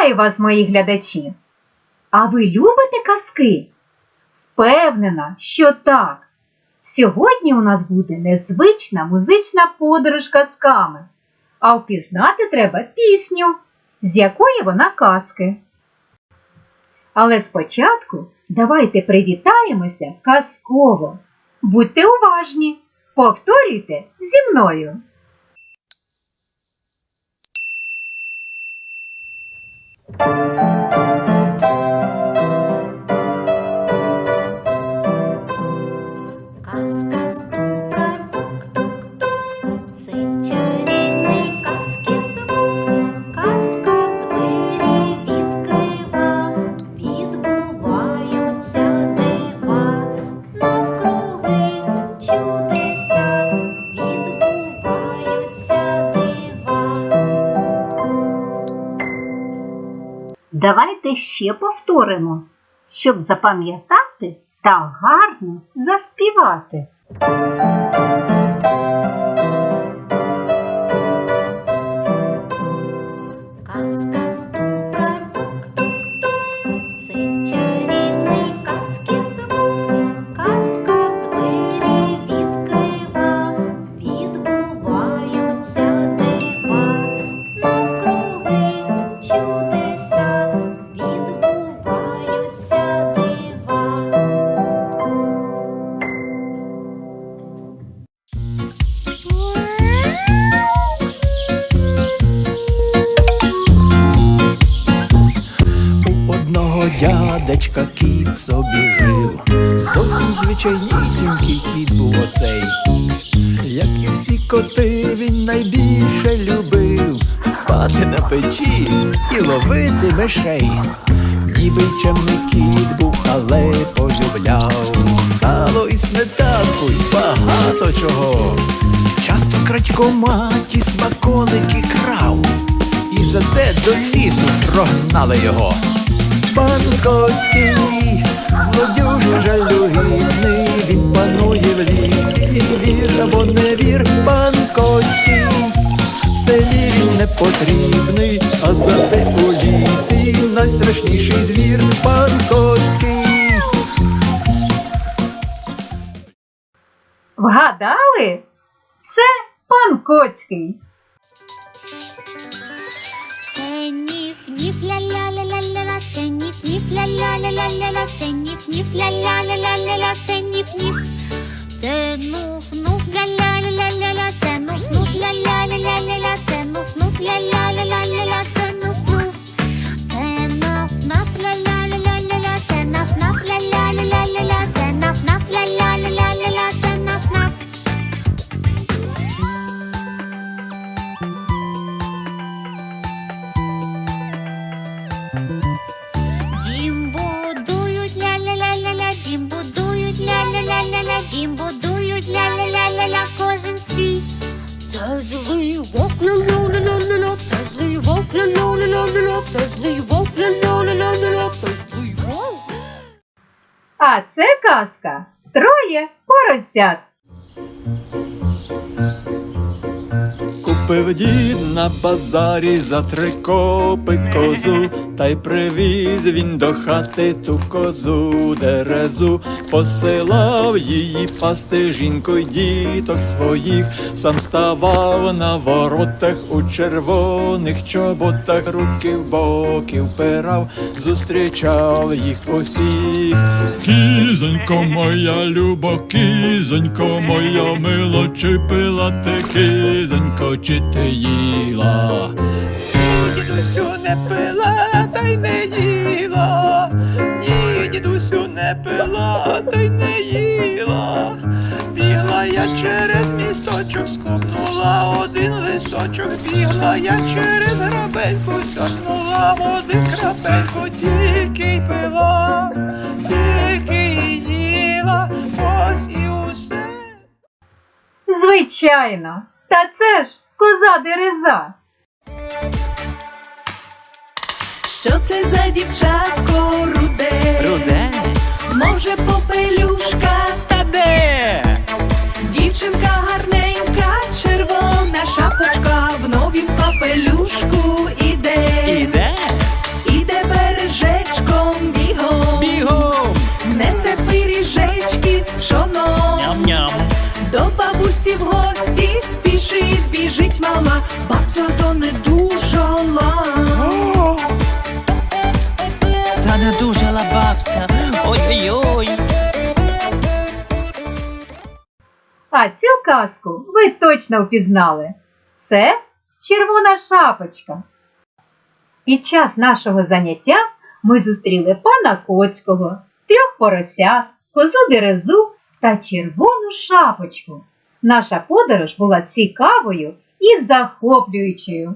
Вітаю вас, мої глядачі! А ви любите казки? Впевнена, що так. Сьогодні у нас буде незвична музична подорож казками, а впізнати треба пісню, з якої вона казки. Але спочатку давайте привітаємося казково. Будьте уважні, повторюйте зі мною. Казка Давайте ще повторимо, щоб запам'ятати та гарно заспівати. Дядечка кіт собі жив. Зовсім звичайнісінький кіт був оцей. Як і всі коти, він найбільше любив спати на печі і ловити мишей. Ніби чемний кіт був, але полюбляв сало і сметанку, і багато чого. Часто крадькоматі смаколики крав і за це до лісу прогнали його. Пан Коцький, злодюжа жалюгідний, він панує в лісі, вір або не вір, пан Коцький, в селі він не потрібний, а зате у лісі найстрашніший звір, пан Коцький. Вгадали? Це пан Коцький. la la la la la la Це злий вовк ля-ля-ля-ля-ля, це злий вовк ля-ля-ля-ля-ля, це злий вовк ля-ля-ля-ля-ля, це злий вовк. А це казка Троє поросят. Купив дід на базарі за три копи козу, та й привіз він до хати ту козу дерезу, посилав її пасти жінку й діток своїх, сам ставав на воротах у червоних чоботах, руки в боки впирав, зустрічав їх усіх. Кізонько моя люба, кізонько моя мила, чи пила ти кізонько, чи ти їла? Дідусю не пила, та й не їла. Ні, дідусю не пила, та й не їла. Бігла я через місточок, скупнула один листочок, бігла я через грабельку, сьорнула один крапельку, тільки й пила, тільки й їла, ось і усе. Звичайно, та це ж коза дереза. Що це за дівчатко руде? Руде? Може, попелюшка та де? Дівчинка гарненька, червона шапочка, в новім капелюшку іде. Іде? Іде бережечком бігом. Бігом. Несе пиріжечки з пшоном. Ням-ням. До бабусі в гості спішить, біжить мала, бабця зонеду. Казку ви точно впізнали. Це червона шапочка. Під час нашого заняття ми зустріли пана Коцького, трьох поросят, козу дерезу та червону шапочку. Наша подорож була цікавою і захоплюючою.